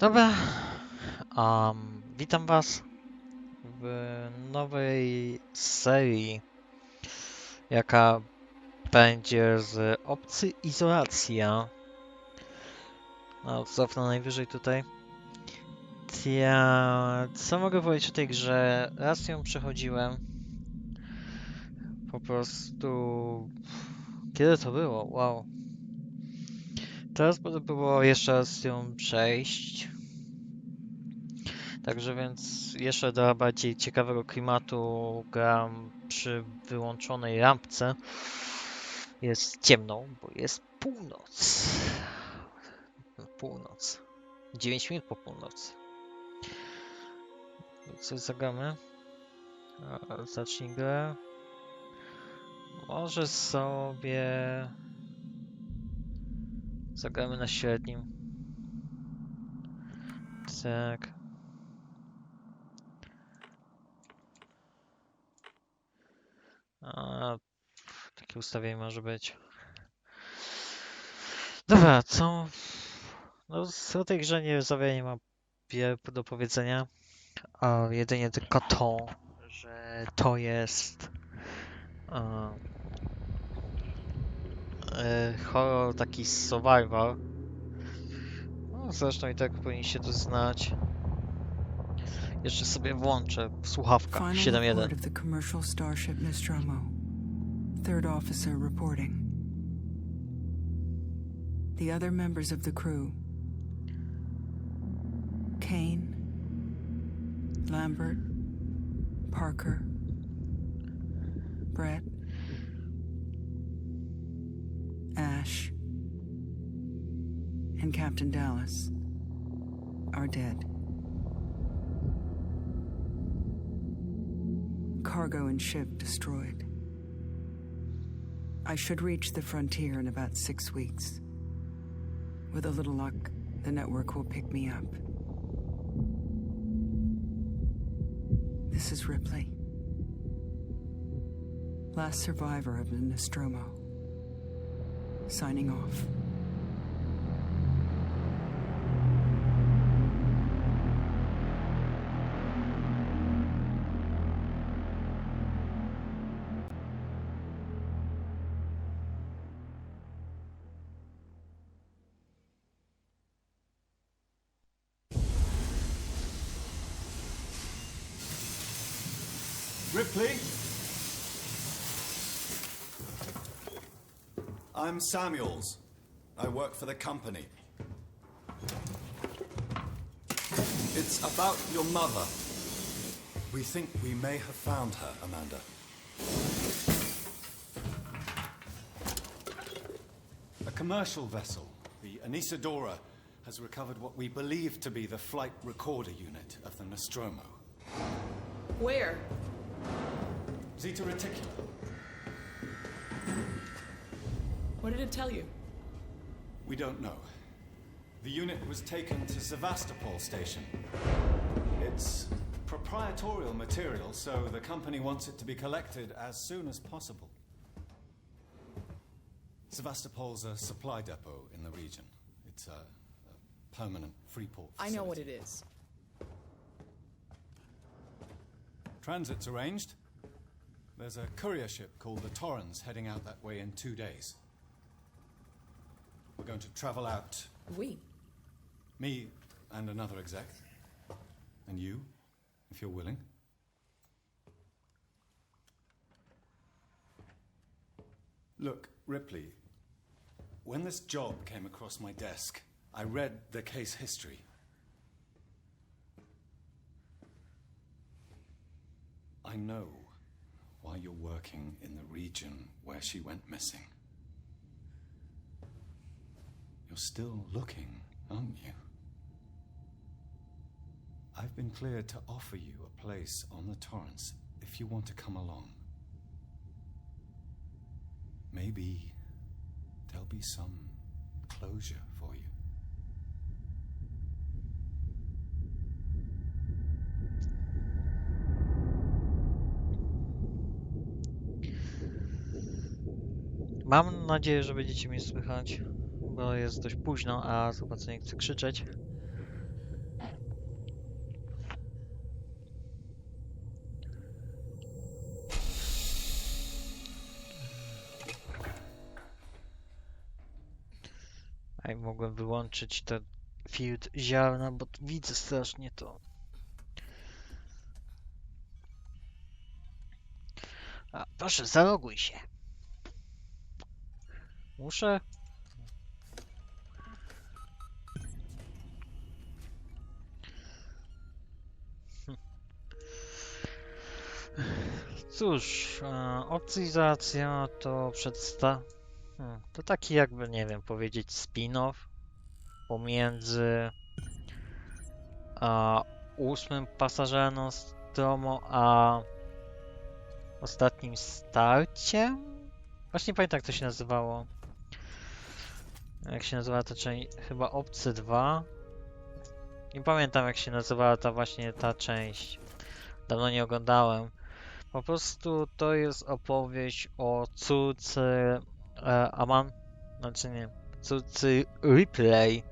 Dobra, um, witam Was w nowej serii, jaka będzie z opcji izolacja. No, cofnę najwyżej tutaj. Ja, co mogę powiedzieć o tej grze? Raz ją przechodziłem. Po prostu... Kiedy to było? Wow. Teraz by było jeszcze raz ją przejść. Także więc jeszcze dla bardziej ciekawego klimatu gram przy wyłączonej lampce. Jest ciemną, bo jest północ. Północ. 9 minut po północy. Co zagramy? Zacznij grę. Może sobie zagramy na średnim. Tak. A, takie ustawienie może być. Dobra, co? No, o tej grze nie za nie mam do powiedzenia. A jedynie tylko to, że to jest e, horror taki survival. No, zresztą i tak powinniście to znać. Jeszcze sobie włączę słuchawka Final 7.1. report of the commercial starship Nostromo. Third officer reporting. The other members of the crew. Kane, Lambert, Parker, Brett, Ash, and Captain Dallas are dead. cargo and ship destroyed. I should reach the frontier in about six weeks. With a little luck, the network will pick me up. This is Ripley. Last survivor of the Nostromo. Signing off. Ripley? I'm Samuels. I work for the company. It's about your mother. We think we may have found her, Amanda. A commercial vessel, the Anisadora, has recovered what we believe to be the flight recorder unit of the Nostromo. Where? Zeta Reticula. What did it tell you? We don't know. The unit was taken to Sevastopol station. It's proprietorial material, so the company wants it to be collected as soon as possible. Sevastopol's a supply depot in the region. It's a, a permanent free port. I know what it is. Transit's arranged. There's a courier ship called the Torrens heading out that way in two days. We're going to travel out We. Me and another exec. And you, if you're willing. Look, Ripley, when this job came across my desk, I read the case history. I know why you're working in the region where she went missing. You're still looking, aren't you? I've been cleared to offer you a place on the Torrance if you want to come along. Maybe there'll be some closure for you. Mam nadzieję, że będziecie mnie słychać, bo jest dość późno, a chyba co nie chcę krzyczeć. Aj, mogłem wyłączyć ten field ziarna, bo widzę strasznie to. A, proszę, zaloguj się. Muszę? Cóż, e, to przedsta... Hmm, to taki jakby, nie wiem, powiedzieć spin-off pomiędzy ósmym pasażerem Nostromo a ostatnim starciem? Właśnie nie pamiętam jak to się nazywało. Jak się nazywała ta część? Chyba Obcy 2? Nie pamiętam jak się nazywała ta właśnie ta część. Dawno nie oglądałem. Po prostu to jest opowieść o córce e, Aman, znaczy nie, córce Ripley,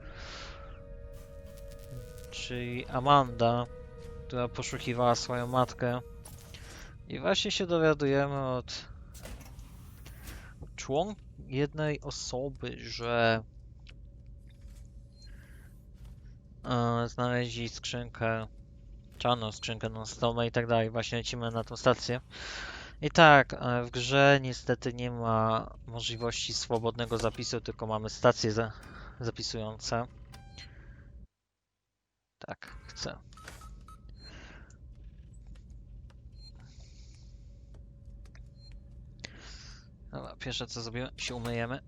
czyli Amanda, która poszukiwała swoją matkę. I właśnie się dowiadujemy od członka jednej osoby, że e, znaleźli skrzynkę, czarną skrzynkę stole i tak dalej. Właśnie lecimy na tą stację. I tak, e, w grze niestety nie ma możliwości swobodnego zapisu, tylko mamy stacje za, zapisujące. Tak, chcę. Dobra, pierwsze co zrobimy, się umyjemy.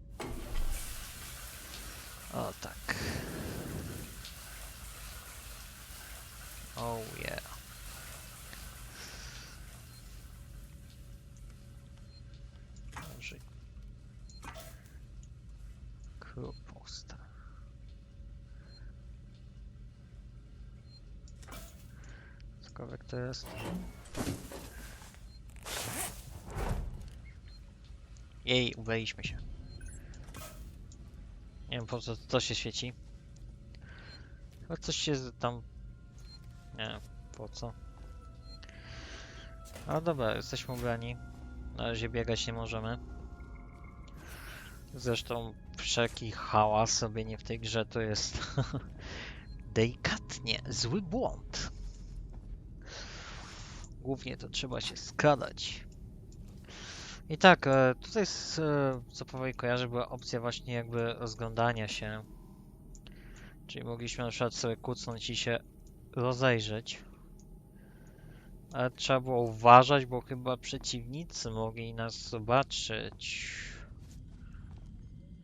O tak. Oh yeah. Może... Kruposta. Cokolwiek to jest. Jej, uwaliśmy się. Nie wiem po co to się świeci. Chyba coś się tam... Nie po co. A dobra, jesteśmy ubrani. Na razie biegać nie możemy. Zresztą wszelki hałas robienie w tej grze to jest delikatnie zły błąd. Głównie to trzeba się skradać. I tak, e, tutaj z, e, co powoli kojarzę, była opcja właśnie jakby rozglądania się. Czyli mogliśmy na przykład sobie kucnąć i się rozejrzeć. Ale trzeba było uważać, bo chyba przeciwnicy mogli nas zobaczyć.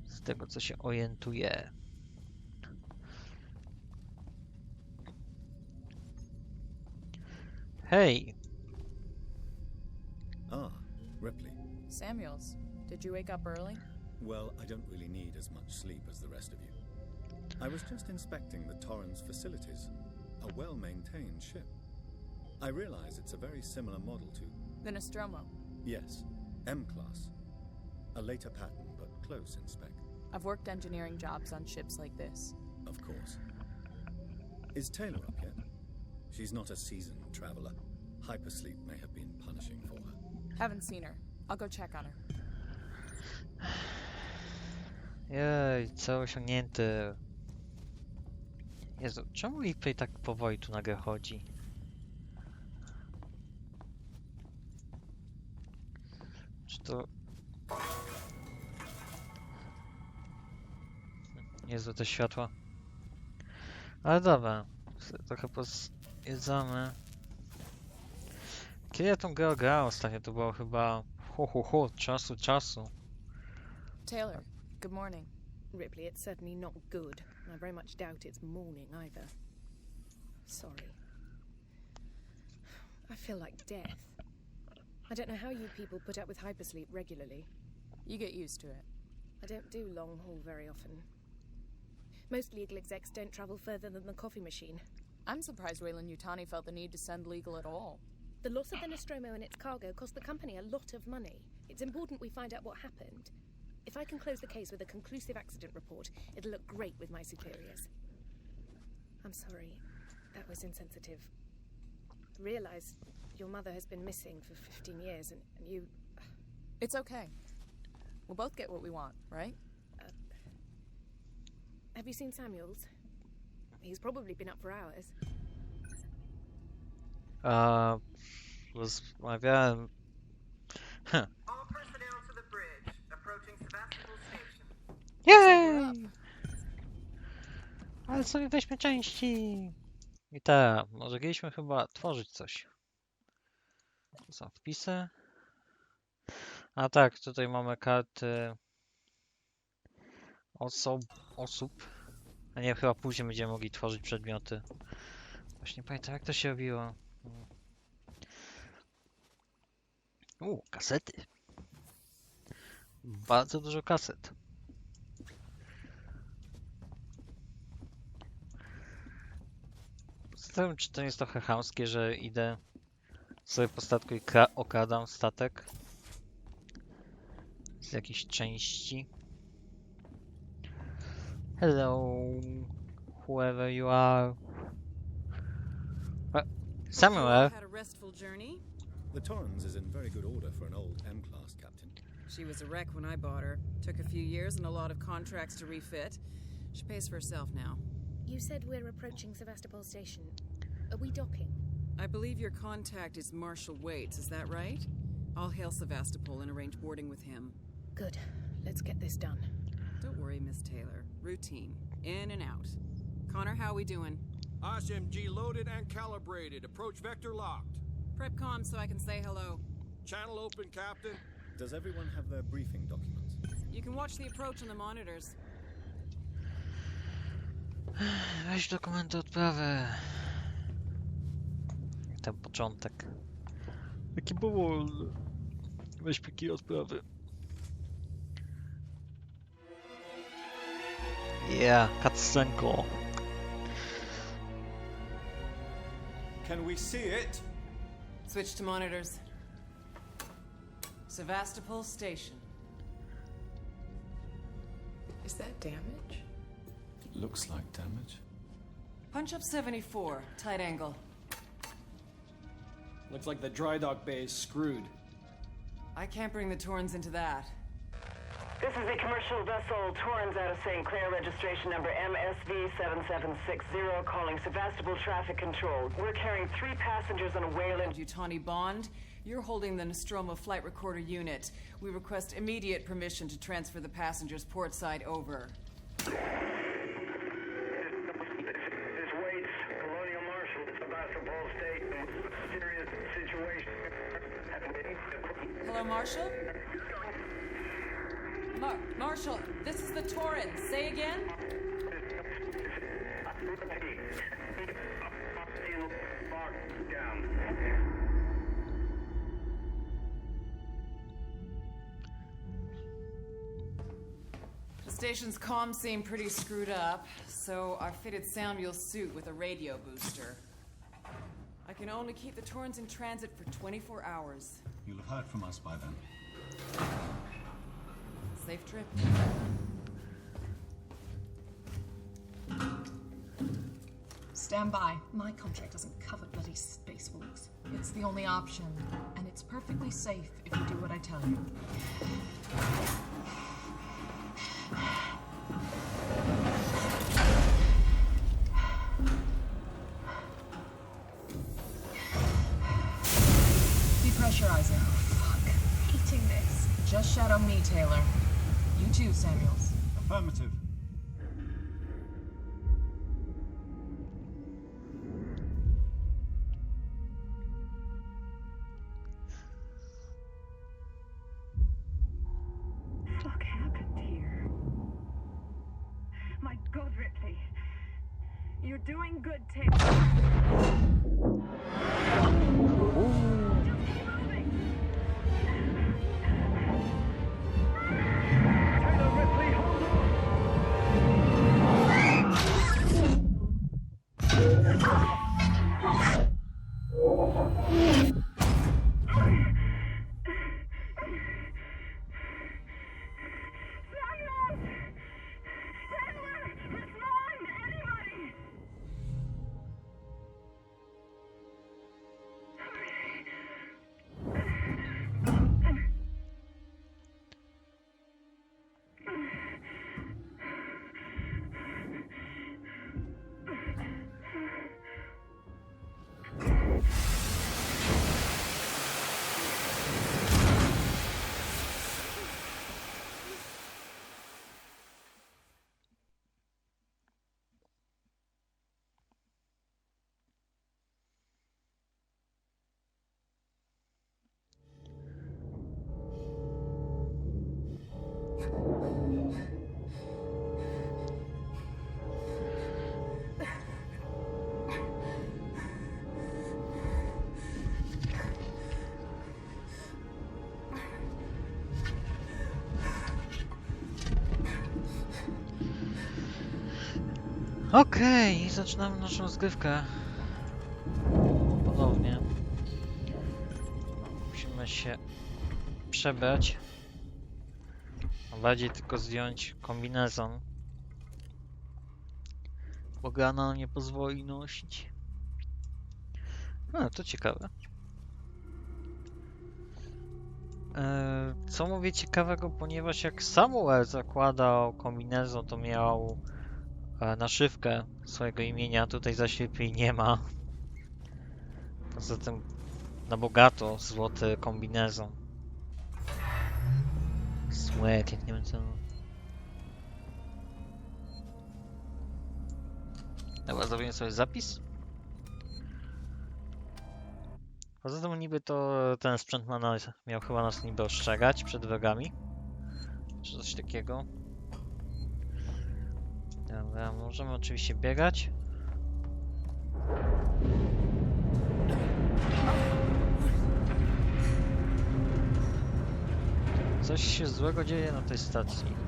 Z tego co się orientuję. Hej! Ah, Ripley. Samuels, did you wake up early? Well, I don't really need as much sleep as the rest of you. I was just inspecting the Torrens facilities. A well maintained ship. I realize it's a very similar model to. The Nostromo. Yes, M Class. A later pattern, but close in spec, I've worked engineering jobs on ships like this. of course. Is Taylor up yet? She's not a seasoned traveler. Hypersleep may have been punishing for her. Haven't seen her. I'll go check on her. Jej, cel osiągnięty. Jezu, czemu Ripley tak powoli tu nagle chodzi? Czy to... Jezu, te światła. Ale dobra, trochę pozjedzamy. Kiedy ja tą grę grałem ostatnio, to było chyba... Hu, hu, hu, czasu, czasu. Taylor, good morning. Ripley, it's certainly not good. and I very much doubt it's morning either. Sorry. I feel like death. I don't know how you people put up with hypersleep regularly. You get used to it. I don't do long haul very often. Most legal execs don't travel further than the coffee machine. I'm surprised Wayland Utani felt the need to send legal at all. The loss of the Nostromo and its cargo cost the company a lot of money. It's important we find out what happened. If I can close the case with a conclusive accident report, it'll look great with my superiors. I'm sorry. That was insensitive. Realize your mother has been missing for 15 years and, and you. It's okay. We'll both get what we want, right? Uh, have you seen Samuels? He's probably been up for hours. A, rozmawiałem... All personnel Jej! Ale sobie weźmy części! I tak, może mieliśmy chyba tworzyć coś. To są wpisy. A tak, tutaj mamy karty osób, osób. A nie, chyba później będziemy mogli tworzyć przedmioty. Właśnie nie pamiętam jak to się robiło. U, kasety. Bardzo dużo kaset. Zastanawiam czy to nie jest trochę chamskie, że idę sobie po statku i kra- okradam statek z jakiejś części. Hello, whoever you are. Uh, Samuel, Had a restful journey. The Torrens is in very good order for an old M-class captain. She was a wreck when I bought her. Took a few years and a lot of contracts to refit. She pays for herself now. You said we're approaching Sevastopol Station. Are we docking? I believe your contact is Marshall Waits, is that right? I'll hail Sevastopol and arrange boarding with him. Good. Let's get this done. Don't worry, Miss Taylor. Routine. In and out. Connor, how are we doing? SMG loaded and calibrated. Approach vector locked. Prep comm so I can say hello. Channel open, Captain. Does everyone have their briefing documents? You can watch the approach on the monitors. weź dokumenty odprawy. Ten początek. Jaki powolny. Weź pliki odprawy. Yeah, cutscenko. Can we see it? Switch to monitors. Sevastopol Station. Is that damage? Looks like damage. Punch up 74, tight angle. Looks like the dry dock bay is screwed. I can't bring the Torrens into that. This is the commercial vessel Torrens out of St. Clair, registration number MSV 7760, calling Sebastopol Traffic Control. We're carrying three passengers on a Wayland. Yutani Bond, you're holding the Nostromo flight recorder unit. We request immediate permission to transfer the passengers port side over. This Waits, Colonial Marshal, Sebastopol State, serious situation. Hello, oh, Marshal? Mar- Marshal, this is the Torrens. Say again? The station's comms seem pretty screwed up, so I fitted Samuel's suit with a radio booster. I can only keep the Torrens in transit for 24 hours. You'll have heard from us by then. Safe trip. Stand by. My contract doesn't cover bloody spacewalks. It's the only option, and it's perfectly safe if you do what I tell you. Samuels. Affirmative. Fuck happened here? My God, Ripley. You're doing good, Taylor. Okej, zaczynamy naszą zgrywkę. Ponownie. Musimy się przebrać. Bardziej tylko zdjąć kombinezon. Bo gra nam nie pozwoli nosić. A, to ciekawe. E, Co mówię ciekawego, ponieważ jak Samuel zakładał kombinezon, to miał naszywkę swojego imienia, tutaj zaś lepiej nie ma. Poza tym na bogato złoty kombinezon. Sweat, jak nie wiem co. Dobra, zrobimy sobie zapis. Poza tym niby to ten sprzęt ma nas, miał chyba nas niby ostrzegać przed wrogami. Czy coś takiego. Dobra, możemy oczywiście biegać. Coś się złego dzieje na tej stacji.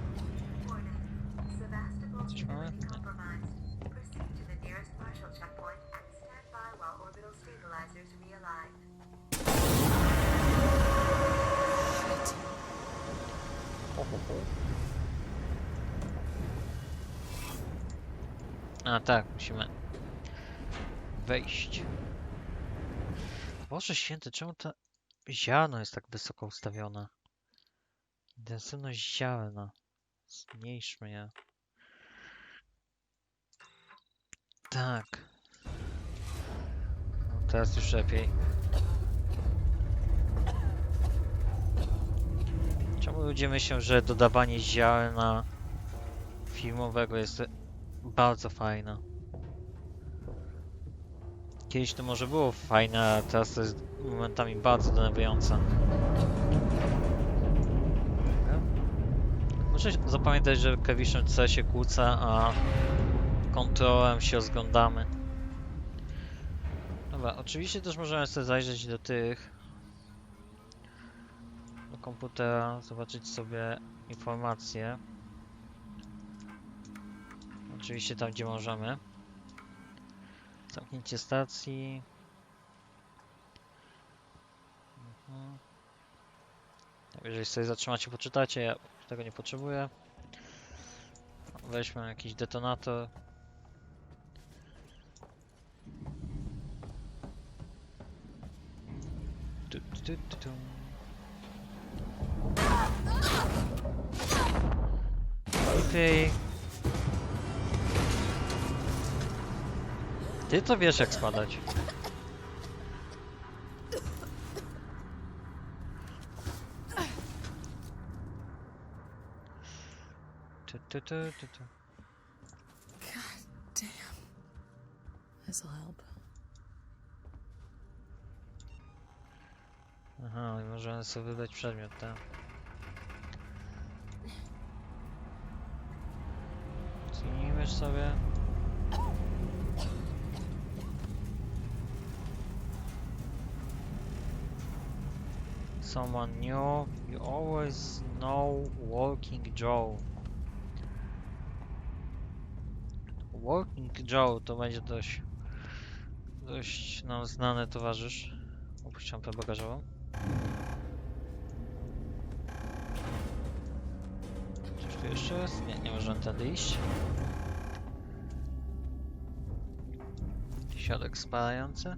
Tak, musimy wejść. Boże święty, czemu to ziarno jest tak wysoko ustawione? Intensywność ziarna. Zmniejszmy je. Tak. No, teraz już lepiej. Czemu ludzie myślą, że dodawanie ziarna filmowego jest bardzo fajne? Kiedyś to może było fajne, a teraz to jest momentami bardzo denerwujące. Muszę zapamiętać, że klawiszem C się kłócę, a kontrolem się rozglądamy. Dobra, oczywiście też możemy sobie zajrzeć do tych do komputera, zobaczyć sobie informacje. Oczywiście tam, gdzie możemy. Zamknięcie stacji. Mhm. Jeżeli sobie zatrzymacie, poczytacie, ja tego nie potrzebuję. Weźmy jakiś detonator. Tu, tu, tu, tu, tu. Ty to wiesz jak spadać. Tu, tu, tu, tu, tu. God damn. This'll help. Aha, i możemy sobie wybrać przedmiot, tak? Zmienimy sobie. Someone new. You always know Walking Joe. Walking Joe to będzie dość, dość nam znany towarzysz. Opuściłam tę bagażową. Coś tu jeszcze jest? Nie, nie możemy tędy iść. Środek spalający.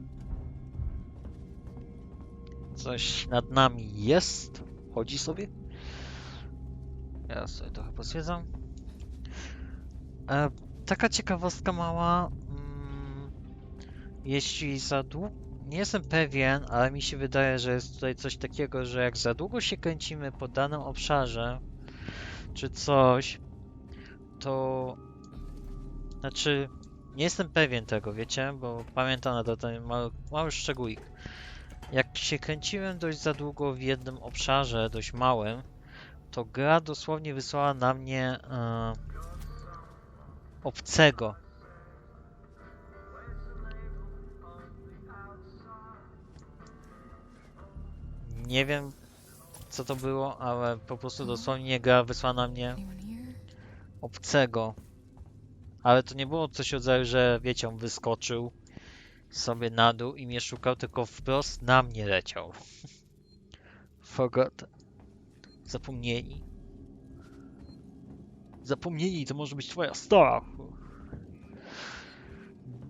Coś nad nami jest. Chodzi sobie. Ja sobie trochę poswiedzam. E, taka ciekawostka mała. Mm, jeśli za długo... Nie jestem pewien, ale mi się wydaje, że jest tutaj coś takiego, że jak za długo się kręcimy po danym obszarze, czy coś, to... Znaczy, nie jestem pewien tego, wiecie, bo pamiętam na ten mały, mały szczegółik. Jak się kręciłem dość za długo w jednym obszarze, dość małym, to gra dosłownie wysłała na mnie e, obcego. Nie wiem co to było, ale po prostu dosłownie gra wysłała na mnie obcego. Ale to nie było coś rodzaju, że wiecie, on wyskoczył sobie na dół i mnie szukał, tylko wprost na mnie leciał. Forgotten. Zapomnieli. Zapomnieli, to może być twoja stara.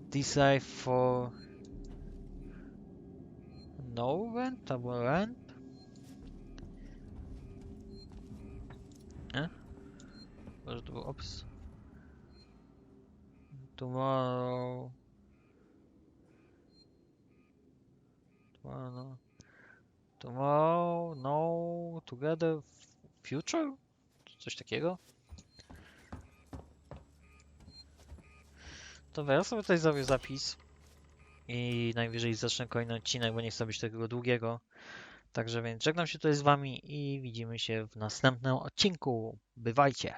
Decide for... No rent albo rent? Może to był opis? Tomorrow... No. Tomorrow, no, together, future? Coś takiego? Dobra, ja sobie tutaj zrobię zapis i najwyżej zacznę kolejny odcinek, bo nie chcę być tego długiego. Także więc żegnam się tutaj z wami i widzimy się w następnym odcinku. Bywajcie!